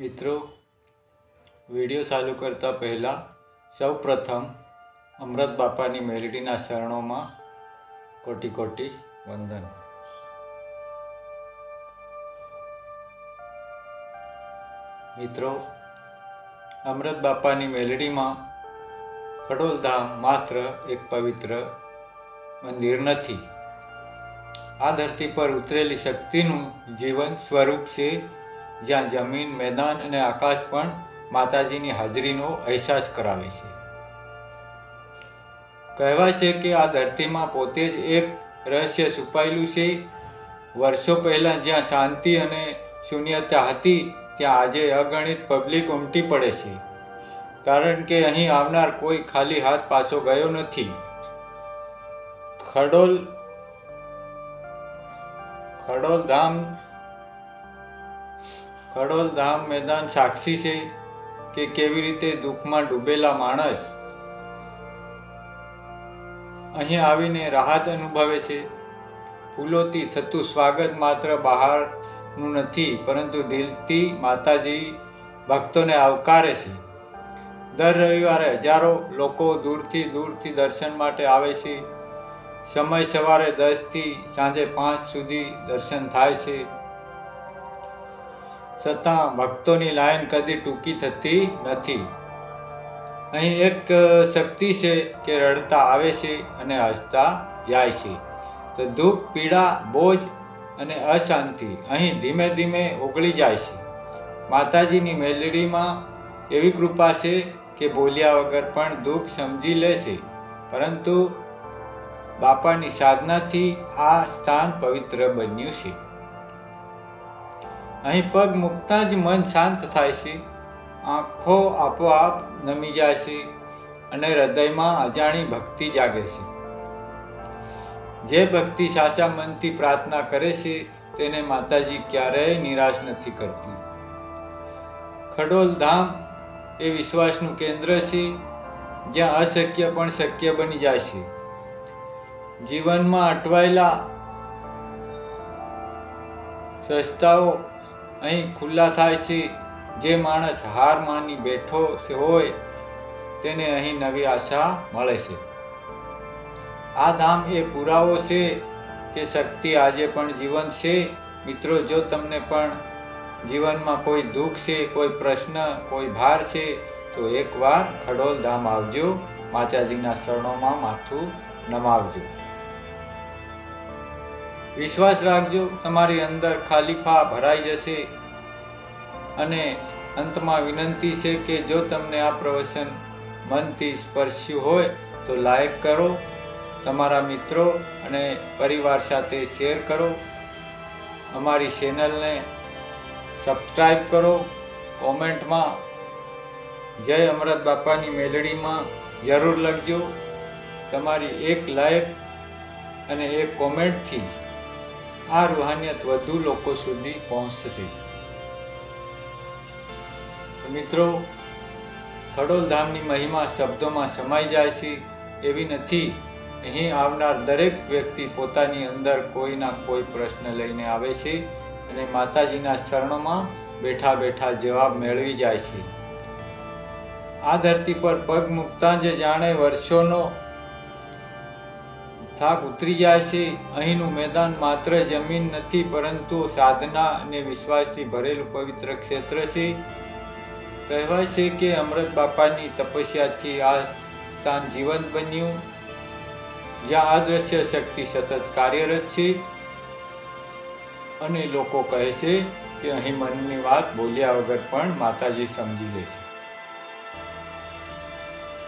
મિત્રો, વીડિયો ચાલુ કરતાં પહેલાં સૌ પ્રથમ અમૃત બાપાની મેલડીના શરણોમાં કોટી કોટી વંદન. મિત્રો, અમૃત બાપાની મેલડીમાં ખડોલધામ માત્ર એક પવિત્ર મંદિર નથી. આ ધરતી પર ઉતરેલી શક્તિનું જીવન સ્વરૂપ છે જ્યાં જમીન, મેદાન અને આકાશ પણ માતાજીની હાજરીનો અહેસાસ કરાવે છે. કહેવાય છે કે આ ધરતીમાં પોતે જ એક રહસ્ય છુપાયેલું છે. વર્ષો પહેલાં જ્યાં શાંતિ અને શૂન્યતા હતી, ત્યાં આજે અગણિત પબ્લિક ઉમટી પડે છે. કારણ કે અહીં આવનાર કોઈ ખાલી હાથ પાછો ગયો નથી. ખડોલ ખડોલ ધામ ખડોલ ધામ મેદાન સાક્ષી છે કે કેવી રીતે દુઃખમાં ડૂબેલા માણસ અહીં આવીને રાહત અનુભવે છે. ફૂલોથી થતું સ્વાગત માત્ર બહારનું નથી, પરંતુ દિલથી માતાજી ભક્તોને આવકારે છે. દર રવિવારે હજારો લોકો દૂરથી દૂરથી દર્શન માટે આવે છે. સમય સવારે દસથી સાંજે પાંચ સુધી દર્શન થાય છે. છતાં ભક્તોની લાઈન કદી ટૂંકી થતી નથી. અહીં એક શક્તિ છે કે રડતા આવે છે અને હસતા જાય છે. તો દુઃખ, પીડા, બોજ અને અશાંતિ અહીં ધીમે ધીમે ઓગળી જાય છે. માતાજીની મેલડીમાં એવી કૃપા છે કે બોલ્યા વગર પણ દુઃખ સમજી લે છે. પરંતુ બાપાની સાધનાથી આ સ્થાન પવિત્ર બન્યું છે. અહીં પગ મૂકતા જ મન શાંત થાય છે. આંખો આપોઆપ નમી જાય છે અને હૃદયમાં અજાણી ભક્તિ જાગે છે. જે ભક્તિ સાચા મનથી પ્રાર્થના કરે છે, તેને માતાજી ક્યારેય નિરાશ નથી કરતી. ખડોલ ધામ એ વિશ્વાસનું કેન્દ્ર છે, જ્યાં અશક્ય પણ શક્ય બની જાય છે. જીવનમાં અટવાયેલા રસ્તાઓ અહીં ખુલ્લા થાય છે. જે માણસ હાર માની બેઠો હોય, તેને અહીં નવી આશા મળે છે. આ ધામ એ પુરાવો છે કે શક્તિ આજે પણ જીવન છે. મિત્રો, જો તમને પણ જીવનમાં કોઈ દુઃખ છે, કોઈ પ્રશ્ન, કોઈ ભાર છે, તો એકવાર ખડોલ ધામ આવજો. માતાજીના શરણોમાં માથું નમાવજો. વિશ્વાસ રાખજો, તમારી અંદર ખાલીફા ભરાઈ જશે. અને અંતમાં વિનંતી છે કે જો તમને આ પ્રવચન મનથી સ્પર્શ્યું હોય, તો લાઈક કરો, તમારા મિત્રો અને પરિવાર સાથે શેર કરો. અમારી ચેનલને સબસ્ક્રાઈબ કરો કોમેન્ટમાં. જય અમૃત બાપાની મેલડીમાં જરૂર લખજો. તમારી એક લાઈક અને એક કોમેન્ટથી આ રૂહાનિયત વધુ લોકો સુધી પહોંચશે. મિત્રો ખડોલ ધામની મહિમા શબ્દોમાં સમાઈ જાય છે એવી નથી. અહીં આવનાર દરેક વ્યક્તિ પોતાની અંદર કોઈના કોઈ પ્રશ્ન લઈને આવે છે અને માતાજીના ચરણોમાં બેઠા બેઠા જવાબ મેળવી જાય છે. આ ધરતી પર પગ મૂકતા જે જાણે વર્ષોનો થાક ઉતરી જાય છે. અહીંનું મેદાન માત્ર જમીન નથી, પરંતુ સાધના અને વિશ્વાસથી ભરેલું પવિત્ર ક્ષેત્ર છે. કહેવાય છે કે અમૃત બાપાની તપસ્યાથી આ સ્થાન જીવંત બન્યું, જ્યાં અદ્રશ્ય શક્તિ સતત કાર્યરત છે. અને લોકો કહે છે કે અહીં મનની વાત બોલ્યા વગર પણ માતાજી સમજી લે છે.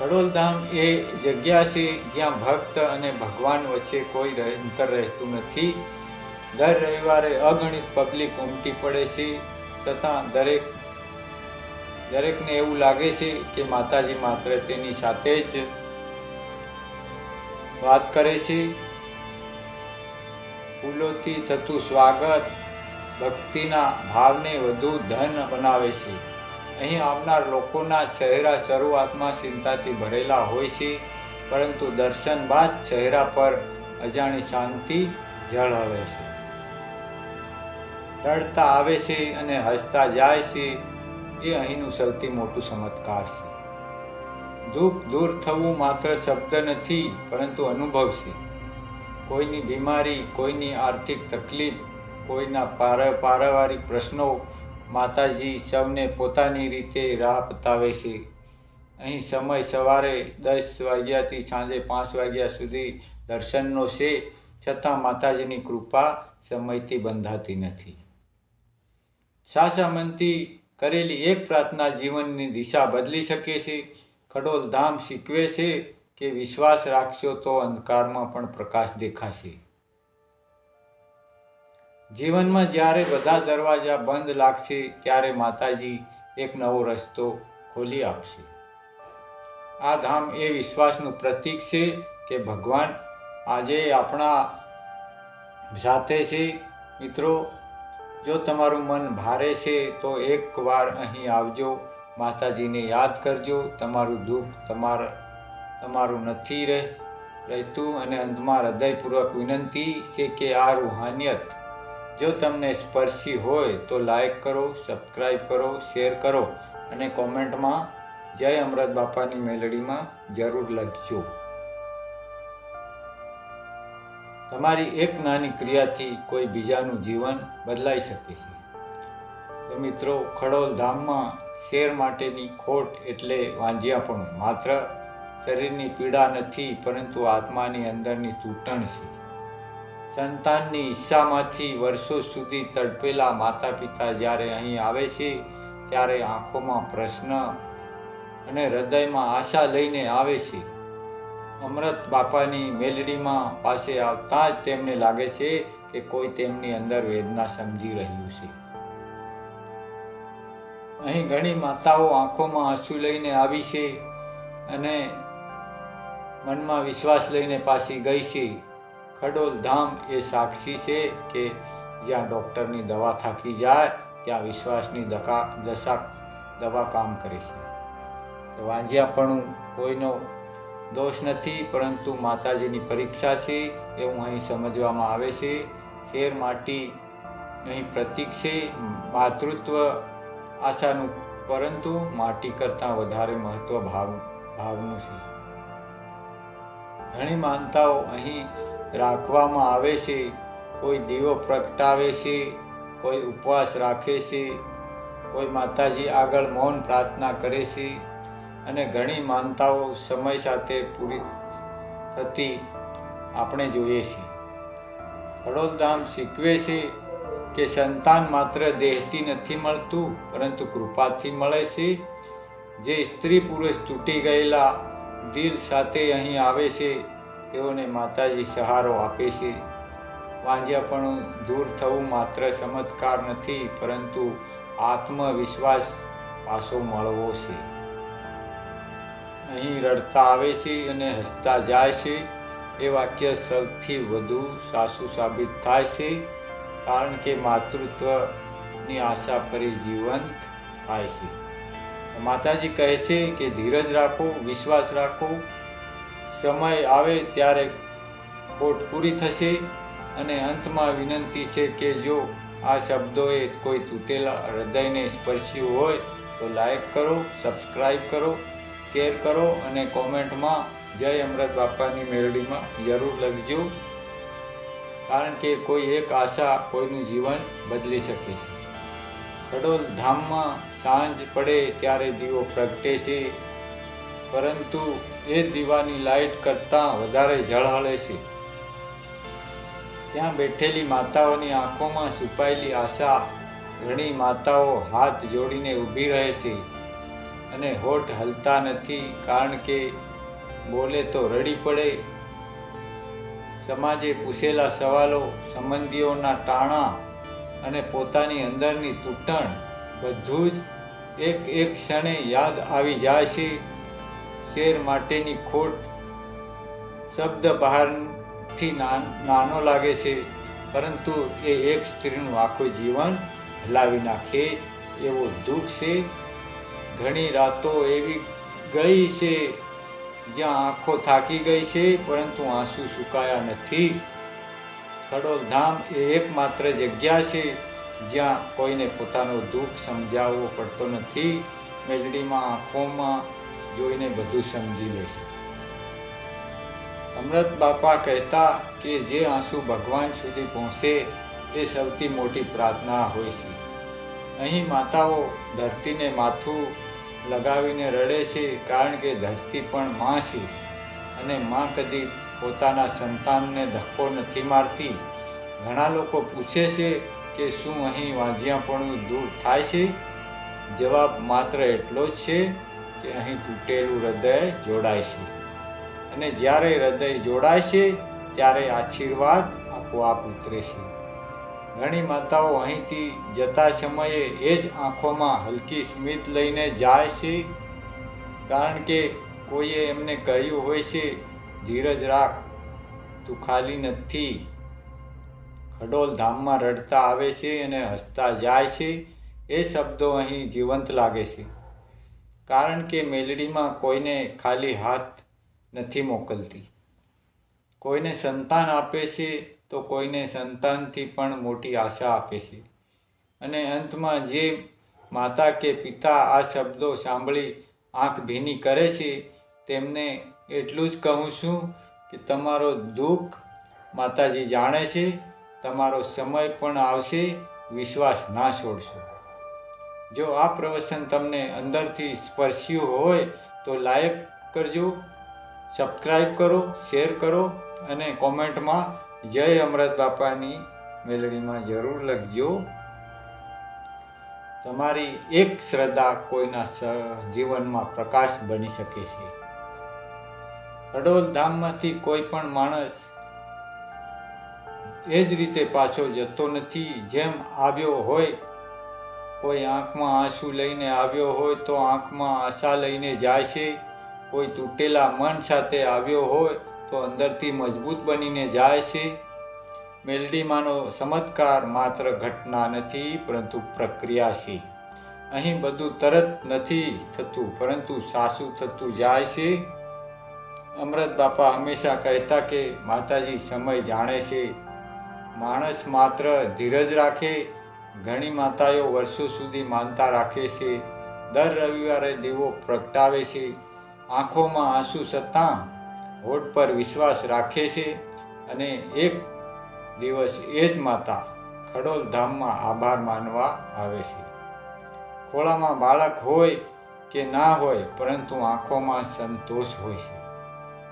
ખડોલધામ એ જગ્યા છે જ્યાં ભક્ત અને ભગવાન વચ્ચે કોઈ અંતર રહેતું નથી. દર રવિવારે અગણિત પબ્લિક ઉમટી પડે છે તથા દરેક દરેકને એવું લાગે છે કે માતાજી માત્ર તેની સાથે જ વાત કરે છે. ફૂલોથી થતું સ્વાગત ભક્તિના ભાવને વધુ ધન બનાવે છે. અહીં આવનાર લોકોના ચહેરા શરૂઆતમાં ચિંતાથી ભરેલા હોય છે, પરંતુ દર્શન બાદ ચહેરા પર અજાણી શાંતિ ઝળહળે છે. રડતા આવે છે અને હસતા જાય છે, એ અહીંનું સૌથી મોટું ચમત્કાર છે. દુઃખ દૂર થવું માત્ર શબ્દ નથી, પરંતુ અનુભવ છે. કોઈની બીમારી, કોઈની આર્થિક તકલીફ, કોઈના પાર પારિવારિક પ્રશ્નો માતાજી સૌને પોતાની રીતે રાહ બતાવે છે. અહીં સમય સવારે દસ વાગ્યાથી સાંજે પાંચ વાગ્યા સુધી દર્શનનો છે, છતાં માતાજીની કૃપા સમયથી બંધાતી નથી. સાસામંતી કરેલી એક પ્રાર્થના જીવનની દિશા બદલી શકે છે. ખડોલ ધામ શીખવે છે કે વિશ્વાસ રાખશો તો અંધકારમાં પણ પ્રકાશ દેખાશે. જીવનમાં જ્યારે બધા દરવાજા બંધ લાગશે, ત્યારે માતાજી એક નવો રસ્તો ખોલી આપશે. આ ધામ એ વિશ્વાસનું પ્રતીક છે કે ભગવાન આજે આપણા સાથે છે. મિત્રો, જો તમારું મન ભારે છે, તો એકવાર અહીં આવજો. માતાજીને યાદ કરજો, તમારું દુઃખ તમારા, તમારું નથી રહે, રહેતું અને અંતમાં હૃદયપૂર્વક વિનંતી છે કે આ રૂહાનિયત જો તમને સ્પર્શી હોય તો લાઈક કરો સબસ્ક્રાઈબ કરો શેર કરો અને કોમેન્ટમાં જય અમૃત બાપાની મેલડીમાં જરૂર લખજો. તમારી એક નાની ક્રિયાથી કોઈ બીજાનું જીવન બદલાઈ શકે છે. તો મિત્રો, ખડોલ ધામમાં શેર માટેની ખોટ એટલે વાંજિયાપણું માત્ર શરીરની પીડા નથી, પરંતુ આત્માની અંદરની તૂટણ છે. સંતાનની ઈચ્છામાંથી વર્ષો સુધી તડપેલા માતા પિતા જ્યારે અહીં આવે છે, ત્યારે આંખોમાં પ્રશ્ન અને હૃદયમાં આશા લઈને આવે છે. અમૃત બાપાની મેલડીમાં પાસે આવતા જ તેમને લાગે છે કે કોઈ તેમની અંદર વેદના સમજી રહ્યું છે. અહીં ઘણી માતાઓ આંખોમાં આંસુ લઈને આવી છે અને મનમાં વિશ્વાસ લઈને પાછી ગઈ છે. ખડોલ ધામ એ સાક્ષી છે કે જ્યાં ડૉક્ટરની દવા થાકી જાય, ત્યાં વિશ્વાસની દકા, દશા, દવા કામ કરે છે. તો વાંજિયાપણું કોઈનો દોષ નથી, પરંતુ માતાજીની પરીક્ષા છે એવું અહીં સમજવામાં આવે છે. શેર માટી અહીં પ્રતીક છે, માતૃત્વ આશાનું, પરંતુ માટી કરતાં વધારે મહત્વ ભાવ, ભાવનું છે. ઘણી માનતાઓ અહીં રાખવામાં આવે છે, કોઈ દીવો પ્રગટાવે છે, કોઈ ઉપવાસ રાખે છે, કોઈ માતાજી આગળ મૌન પ્રાર્થના કરે છે અને ઘણી માનતાઓ સમય સાથે પૂરી થતી આપણે જોઈએ છીએ. ખડોલધામ શીખવે છે કે સંતાન માત્ર દેહથી નથી મળતું, પરંતુ કૃપાથી મળે છે. જે સ્ત્રી પુરુષ તૂટી ગયેલા દિલ સાથે અહીં આવે છે તેઓને માતાજી સહારો આપે છે. વાંજ્યાપણું દૂર થવું માત્ર ચમત્કાર નથી, પરંતુ આત્મવિશ્વાસ પાછો મળવો છે. અહીં રડતા આવે છે અને હસતા જાય છે. એ વાક્ય સૌથી વધુ સાસુ સાબિત થાય છે, કારણ કે માતૃત્વની આશા ફરી જીવંત થાય છે. માતાજી કહે છે કે ધીરજ રાખો, વિશ્વાસ રાખો સમય આવે ત્યારે ખોટ પૂરી થશે અને અંતમાં વિનંતી છે કે જો આ શબ્દોએ કોઈ તૂટેલા હૃદયને સ્પર્શ્યું હોય તો લાઈક કરો સબસ્ક્રાઈબ કરો શેર કરો અને કોમેન્ટમાં જય અમૃત બાપાની મેળડીમાં જરૂર લખજો. કારણ કે કોઈ એક આશા કોઈનું જીવન બદલી શકે છે. ખડોલ ધામમાં સાંજ પડે ત્યારે દીવો પ્રગટે છે. પરંતુ એ દીવાની લાઈટ કરતાં વધારે ઝળહળે છે. ત્યાં બેઠેલી માતાઓની આંખોમાં છુપાયેલી આશા ઘણી માતાઓ હાથ જોડીને ઊભી રહે છે અને હોઠ હલતા નથી કારણ કે બોલે તો રડી પડે. સમાજે પૂછેલા સવાલો, સંબંધીઓના ટાણા અને પોતાની અંદરની તૂટણ બધું જ એક એક ક્ષણે યાદ આવી જાય છે. શેર માટેની ખોટ શબ્દ બહારથી નાનો લાગે છે, પરંતુ એ એક સ્ત્રીનું આખું જીવન હલાવી નાખે એવો દુઃખ છે. ઘણી રાતો એવી ગઈ છે જ્યાં આંખો થાકી ગઈ છે, પરંતુ આંસુ સુકાયા નથી. ખડોલ ધામ એ એકમાત્ર જગ્યા છે જ્યાં કોઈને પોતાનો દુઃખ સમજાવવો પડતો નથી. મેલડીમાં આંખોમાં જોઈને બધું સમજી લેશે. અમૃત બાપા કહેતા કે જે આંસુ ભગવાન સુધી પહોંચે એ સૌથી મોટી પ્રાર્થના હોય છે. અહીં માતાઓ ધરતીને માથું લગાવીને રડે છે કારણ કે ધરતી પણ માં છે અને માં કદી પોતાના સંતાનને ધક્કો નથી મારતી. ઘણા લોકો પૂછે છે કે શું અહીં વાંજિયાપણું દૂર થાય છે? જવાબ માત્ર એટલો જ છે કે અહીં તૂટેલું હૃદય જોડાય છે. અને જ્યારે હૃદય જોડાય છે, ત્યારે આશીર્વાદ આપોઆપ ઉતરે છે. ઘણી માતાઓ અહીંથી જતા સમયે એ જ આંખોમાં હલકી સ્મિત લઈને જાય છે, કારણ કે કોઈએ એમને કહ્યું હોય છે, ધીરજ રાખ, તું ખાલી નથી. ખડોલ ધામમાં રડતા આવે છે અને હસતા જાય છે. એ શબ્દો અહીં જીવંત લાગે છે. કારણ કે મેલડીમાં કોઈને ખાલી હાથ નથી મોકલતી. કોઈને સંતાન આપે છે તો કોઈને સંતાનથી પણ મોટી આશા આપે છે. અને અંતમાં જે માતા કે પિતા આ શબ્દો સાંભળી આંખ ભીની કરે છે, તેમને એટલું જ કહું છું કે તમારો દુઃખ માતાજી જાણે છે, તમારો સમય પણ આવશે, વિશ્વાસ ના છોડશો. જો આ પ્રવચન તમને અંદરથી સ્પર્શ્યું હોય તો લાઈક કરજો, સબસ્ક્રાઈબ કરો, શેર કરો અને કોમેન્ટમાં જય અમૃત બાપાની મેલડીમાં જરૂર લખજો. તમારી એક શ્રદ્ધા કોઈના જીવનમાં પ્રકાશ બની શકે છે. અડોલ ધામમાંથી કોઈ પણ માણસ એ જ રીતે પાછો જતો નથી. જેમ આવ્યો હોય કોઈ આંખમાં આંસુ લઈને આવ્યો હોય તો આંખમાં આશા લઈને જાય છે કોઈ તૂટેલા મન સાથે આવ્યો હોય તો અંદરથી મજબૂત બનીને જાય છે મેલડીમાંનો ચમત્કાર માત્ર ઘટના નથી, પરંતુ પ્રક્રિયા છે. અહીં બધું તરત નથી થતું, પરંતુ સાસુ થતું જાય છે. અમૃત બાપા હંમેશા કહેતા કે, માતાજી, સમય જાણે છે. માણસ માત્ર ધીરજ રાખે ઘણી માતાઓ વર્ષો સુધી માનતા રાખે છે. દર રવિવારે દીવો પ્રગટાવે છે. આંખોમાં આંસુ છતાં હોઠ પર વિશ્વાસ રાખે છે અને એક દિવસ એ જ માતા ખડોલ ધામમાં આભાર માનવા આવે છે. ખોળામાં બાળક હોય કે ના હોય, પરંતુ આંખોમાં સંતોષ હોય છે.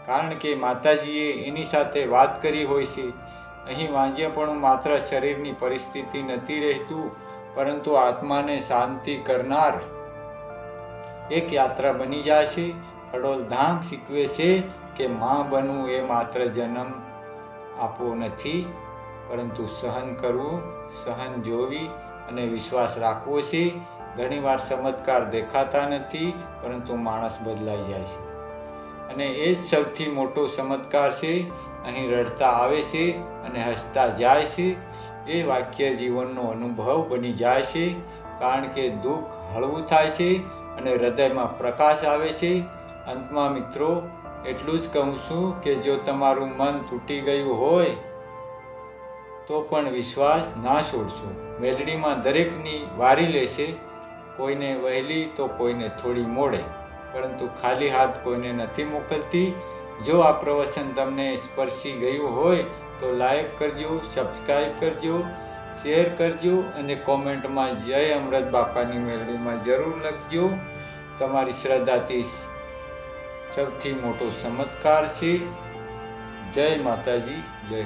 કારણ કે માતાજીએ એની સાથે વાત કરી હોય છે અહીં વાંજ્યપણું માત્ર શરીરની પરિસ્થિતિ નથી રહેતું, પરંતુ આત્માને શાંતિ કરનાર એક યાત્રા બની જાય છે કડોલ ધામ શીખવે છે કે માં બનવું એ માત્ર જન્મ આપવો નથી, પરંતુ સહન કરવું, સહન જોવી અને વિશ્વાસ રાખવો છે. ઘણીવાર ચમત્કાર દેખાતા નથી, પરંતુ માણસ બદલાઈ જાય છે. અને એ જ સૌથી મોટો ચમત્કાર છે અહીં રડતા આવે છે અને હસતા જાય છે. એ વાક્ય જીવનનો અનુભવ બની જાય છે, કારણ કે દુઃખ હળવું થાય છે અને હૃદયમાં પ્રકાશ આવે છે. અંતમાં મિત્રો, એટલું જ કહું છું કે જો તમારું મન તૂટી ગયું હોય, તો પણ વિશ્વાસ ના છોડશો. મેલડીમાં દરેકની વારી લેશે, કોઈને વહેલી તો કોઈને થોડી મોડે, પરંતુ ખાલી હાથ કોઈને નથી મોકલતી. જો આ પ્રવચન તમને સ્પર્શી ગયું હોય તો લાઈક કરજો સબસ્ક્રાઈબ કરજો, શેર કરજો અને કોમેન્ટમાં જય અમૃત બાપાની મેળવીમાં જરૂર લખજો. તમારી શ્રદ્ધાથી સૌથી મોટો ચમત્કાર છે. જય માતાજી, જય